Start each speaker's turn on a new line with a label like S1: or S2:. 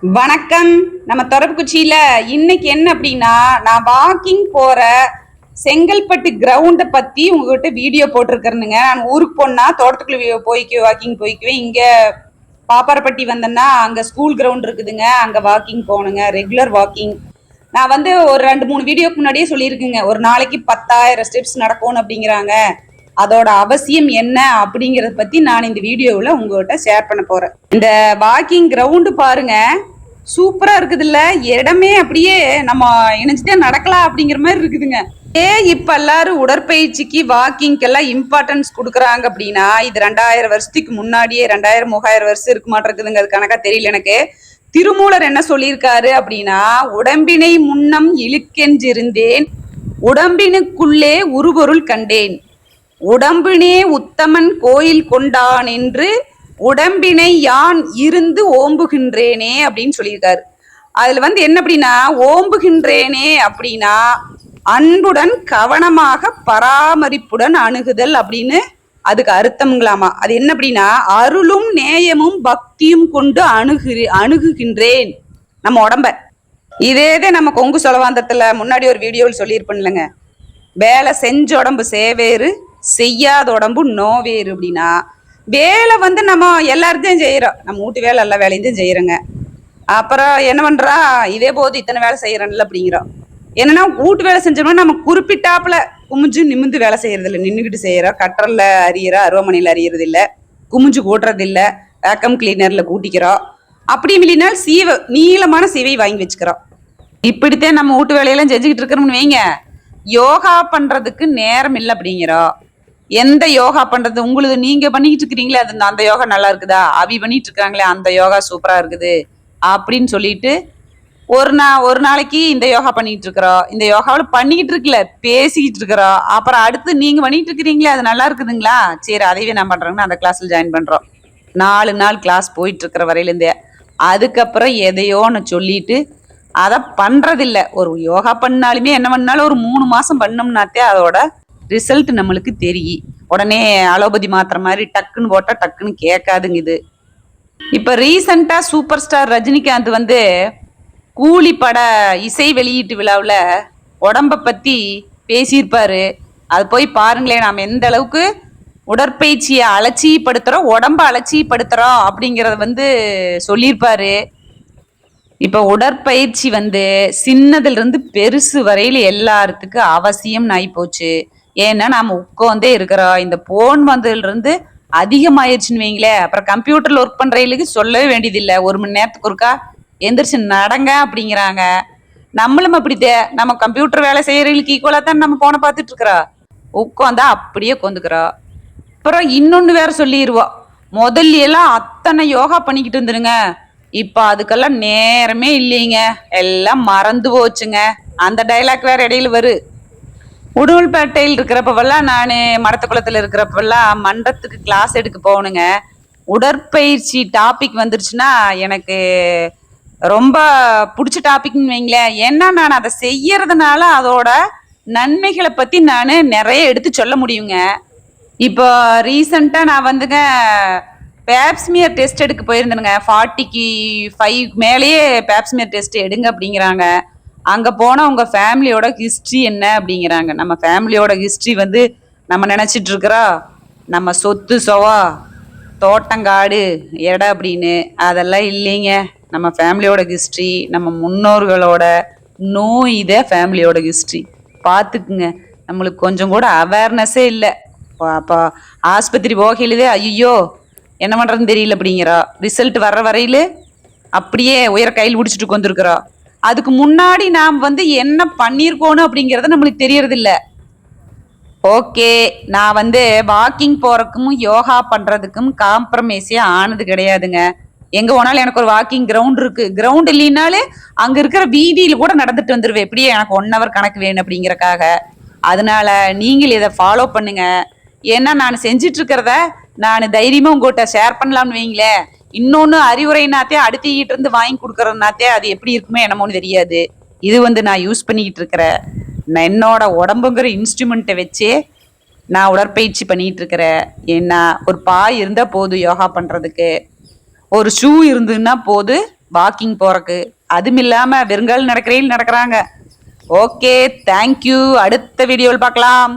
S1: வணக்கம். நம்ம தொடர்புக்குச்சியில இன்னைக்கு என்ன அப்படின்னா நான் வாக்கிங் போற செங்கல்பட்டு கிரவுண்டை பத்தி உங்ககிட்ட வீடியோ போட்டிருக்கிறேனுங்க. நான் ஊருக்கு போனா தோட்டத்துக்குள்ள வி- போய்க்கு வாக்கிங் போய்க்குவேன். இங்க பாப்பாரப்பட்டி வந்தேன்னா அங்க ஸ்கூல் கிரவுண்ட் இருக்குதுங்க. அங்க வாக்கிங் போகணுங்க. ரெகுலர் வாக்கிங் நான் வந்து ஒரு ரெண்டு மூணு வீடியோக்கு முன்னாடியே சொல்லியிருக்குங்க. ஒரு நாளைக்கு பத்தாயிரம் ஸ்டெப்ஸ் நடக்கணும் அப்படிங்கிறாங்க. அதோட அவசியம் என்ன அப்படிங்கறத பத்தி நான் இந்த வீடியோவில் உங்ககிட்ட ஷேர் பண்ண போறேன். இந்த வாக்கிங் கிரவுண்டு பாருங்க சூப்பரா இருக்குதுல்ல. இடமே அப்படியே நம்ம இணைஞ்சிட்டே நடக்கலாம் அப்படிங்கிற மாதிரி இருக்குதுங்க. ஏ இப்ப எல்லாரும் உடற்பயிற்சிக்கு வாக்கிங்க்கெல்லாம் இம்பார்ட்டன்ஸ் கொடுக்குறாங்க அப்படின்னா இது ரெண்டாயிரம் வருஷத்துக்கு முன்னாடியே ரெண்டாயிரம் மூவாயிரம் வருஷம் இருக்க மாட்டேங்குதுங்க. அது கணக்கா தெரியல எனக்கு. திருமூலர் என்ன சொல்லியிருக்காரு அப்படின்னா உடம்பினை முன்னம் இழுக்கென்றிருந்தேன் உடம்பினுக்குள்ளே உருபொருள் கண்டேன். உடம்பினே உத்தமன் கோயில் கொண்டான் என்று உடம்பினை யான் இருந்து ஓம்புகின்றேனே அப்படின்னு சொல்லியிருக்காரு. அதுல வந்து என்ன அப்படின்னா ஓம்புகின்றேனே அப்படின்னா அன்புடன் கவனமாக பராமரிப்புடன் அணுகுதல் அப்படின்னு அதுக்கு அர்த்தம்ங்களாமா. அது என்ன அப்படின்னா அருளும் நேயமும் பக்தியும் கொண்டு அணுகு அணுகுகின்றேன் நம்ம உடம்ப. இதேதே நம்ம கொங்கு சொலவாந்தத்துல முன்னாடி ஒரு வீடியோவில் சொல்லியிருப்பேன்லங்க வேலை செஞ்ச உடம்பு சேவேறு செய்யாத உடம்பு நோவேறு அப்படின்னா வேலை வந்து நம்ம எல்லாத்தையும் செய்கிறோம் நம்ம வீட்டு வேலை எல்லா வேலையும் செய்கிறோங்க அப்புறம் என்ன பண்ணுறா இதே போது இத்தனை வேலை செய்கிறேன்ல அப்படிங்கிறோம். என்னன்னா வீட்டு வேலை செஞ்சோம்னா நம்ம குறிப்பிட்டாப்புல குமிஞ்சு நிமிந்து வேலை செய்யறது இல்லை நின்றுக்கிட்டு செய்கிறோம் கட்டரில் அறியிறோம் அருவமனையில் அறியறது இல்லை குமிஞ்சு கூட்டுறது இல்லை வேக்கம் கிளீனரில் கூட்டிக்கிறோம். அப்படி இல்லைனால் சீவை நீளமான சீவை வாங்கி வச்சுக்கிறோம். இப்படித்தான் நம்ம வீட்டு வேலையெல்லாம் செஞ்சுக்கிட்டு இருக்கிறோம்னு வைங்க. யோகா பண்ணுறதுக்கு நேரம் இல்லை அப்படிங்கிறோம். எந்த யோகா பண்றது? உங்களுக்கு நீங்க பண்ணிக்கிட்டு இருக்கிறீங்களே அது அந்த யோகா நல்லா இருக்குதா? அவி பண்ணிட்டு இருக்காங்களே அந்த யோகா சூப்பரா இருக்குது. அப்படின்னு சொல்லிட்டு ஒரு நா ஒரு நாளைக்கு இந்த யோகா பண்ணிட்டு இருக்கிறோம் இந்த யோகாவில் பண்ணிக்கிட்டு இருக்கல பேசிக்கிட்டு இருக்கிறோம் அப்புறம் அடுத்து நீங்க பண்ணிட்டு இருக்கிறீங்களே அது நல்லா இருக்குதுங்களா? சரி அதையே நான் பண்றேங்கன்னா அந்த கிளாஸ்ல ஜாயின் பண்றோம். நாலு நாள் கிளாஸ் போயிட்டு இருக்கிற வரையிலேருந்தே அதுக்கப்புறம் எதையோன்னு சொல்லிட்டு அதை பண்றதில்ல. ஒரு யோகா பண்ணாலுமே என்ன பண்ணாலும் ஒரு மூணு மாசம் பண்ணோம்னாத்தே அதோட ரிசல்ட் நம்மளுக்கு தெரியும். உடனே அலோபதி மாத்திரை மாதிரி டக்குன்னு போட்டால் டக்குன்னு கேட்காதுங்க இது. இப்போ ரீசண்டாக சூப்பர் ஸ்டார் ரஜினிகாந்த் வந்து கூலி பட இசை வெளியீட்டு விழாவில் உடம்ப பற்றி பேசியிருப்பாரு. அது போய் பாருங்களேன் நாம் எந்த அளவுக்கு உடற்பயிற்சியை அலட்சியப்படுத்துகிறோம் உடம்ப அலட்சியப்படுத்துகிறோம் அப்படிங்கிறத வந்து சொல்லியிருப்பாரு. இப்போ உடற்பயிற்சி வந்து சின்னதுலேருந்து பெருசு வரையில் எல்லாத்துக்கும் அவசியம் ஆகி போச்சு ஏன்னா நாம உட்காந்தே இருக்கிறோம் இந்த போன் வந்ததுல இருந்து அதிகமாயிருச்சுன்னு வைங்களே அப்புறம் கம்ப்யூட்டர்ல ஒர்க் பண்றவங்களுக்கு சொல்லவே வேண்டியதில்லை. ஒரு மணி நேரத்துக்கு ஒருக்கா எந்திரிச்சு நடங்க அப்படிங்கிறாங்க. நம்மளும் அப்படித்தே நம்ம கம்ப்யூட்டர் வேலை செய்யறவங்களுக்கு ஈக்குவலா தான் நம்ம போனை பார்த்துட்டு இருக்கிறோம் உட்காந்தா அப்படியே உட்காந்துக்கிறோம் அப்புறம் இன்னொன்னு வேற சொல்லிடுவோம் முதல்ல எல்லாம் அத்தனை யோகா பண்ணிக்கிட்டு இருந்துருங்க. இப்ப அதுக்கெல்லாம் நேரமே இல்லைங்க. எல்லாம் மறந்து போச்சுங்க. அந்த டைலாக் வேற இடையில வரும் உடுமல்பேட்டையில் இருக்கிறப்பவெல்லாம் நான் மரத்துக்குளத்தில் இருக்கிறப்பெல்லாம் மன்றத்துக்கு கிளாஸ் எடுக்க போகணுங்க. உடற்பயிற்சி டாபிக் வந்துருச்சுன்னா எனக்கு ரொம்ப பிடிச்ச டாபிக்னு வைங்களேன். ஏன்னா நான் அதை செய்யறதுனால அதோட நன்மைகளை பற்றி நான் நிறைய எடுத்து சொல்ல முடியுங்க. இப்போ ரீசண்டாக நான் வந்துங்க பேப்ஸ்மியர் டெஸ்ட் எடுக்க போயிருந்தேனுங்க. ஃபார்ட்டிக்கு ஃபைவ் மேலேயே பேப்ஸ்மியர் டெஸ்ட் எடுங்க அப்படிங்கிறாங்க. அங்கே போனால் உங்கள் ஃபேமிலியோட ஹிஸ்ட்ரி என்ன அப்படிங்கிறாங்க. நம்ம ஃபேமிலியோட ஹிஸ்ட்ரி வந்து நம்ம நினச்சிட்டு இருக்கிறா? நம்ம சொத்து சொவா தோட்டங்காடு இடம் அப்படின்னு. அதெல்லாம் இல்லைங்க. நம்ம ஃபேமிலியோட ஹிஸ்ட்ரி நம்ம முன்னோர்களோட நோய் இதே ஃபேமிலியோட ஹிஸ்ட்ரி. பார்த்துக்குங்க நம்மளுக்கு கொஞ்சம் கூட அவேர்னஸே இல்லை. அப்போ ஆஸ்பத்திரி போகையிலே ஐயோ என்ன பண்ணுறதுன்னு தெரியல அப்படிங்கிறா. ரிசல்ட் வர்ற வரையில் அப்படியே உயர கையில் பிடிச்சிட்டு வந்துருக்குறா அதுக்கு முன்னாடி நாம் வந்து என்ன பண்ணியிருக்கோணும் அப்படிங்கிறது நம்மளுக்கு தெரியறதில்ல. ஓகே நான் வந்து வாக்கிங் போறதுக்கும் யோகா பண்றதுக்கும் காம்ப்ரமைஸே ஆனது கிடையாதுங்க. எங்க போனாலும் எனக்கு ஒரு வாக்கிங் கிரவுண்ட் இருக்கு. கிரவுண்ட் இல்லைனாலே அங்க இருக்கிற வீதியில கூட நடந்துட்டு வந்துருவேன். எப்படியே எனக்கு ஒன் ஹவர் கணக்கு வேணும் அப்படிங்கறக்காக. அதனால நீங்கள் இதை ஃபாலோ பண்ணுங்க. ஏன்னா நான் செஞ்சிட்டு இருக்கிறத நான் தைரியமா உங்ககிட்ட ஷேர் பண்ணலாம்னு வைங்களேன். இன்னொன்னு அறிவுரைனாத்தே அடுத்திக்கிட்டு இருந்து வாங்கி கொடுக்கறதுனாத்தே அது எப்படி இருக்குமே என்னமோன்னு தெரியாது. இது வந்து நான் யூஸ் பண்ணிக்கிட்டு இருக்கிறேன். நான் என்னோட உடம்புங்கிற இன்ஸ்ட்ருமெண்ட்டை வச்சே நான் உடற்பயிற்சி பண்ணிட்டு இருக்கிறேன். ஏன்னா ஒரு பாய் இருந்தால் போதும் யோகா பண்ணுறதுக்கு ஒரு ஷூ இருந்ததுன்னா போது வாக்கிங் போறக்கு அதுவும் இல்லாம வெறுங்கால் நடக்கிறேன் நடக்கிறாங்க. ஓகே தேங்க்யூ அடுத்த வீடியோவில் பார்க்கலாம்.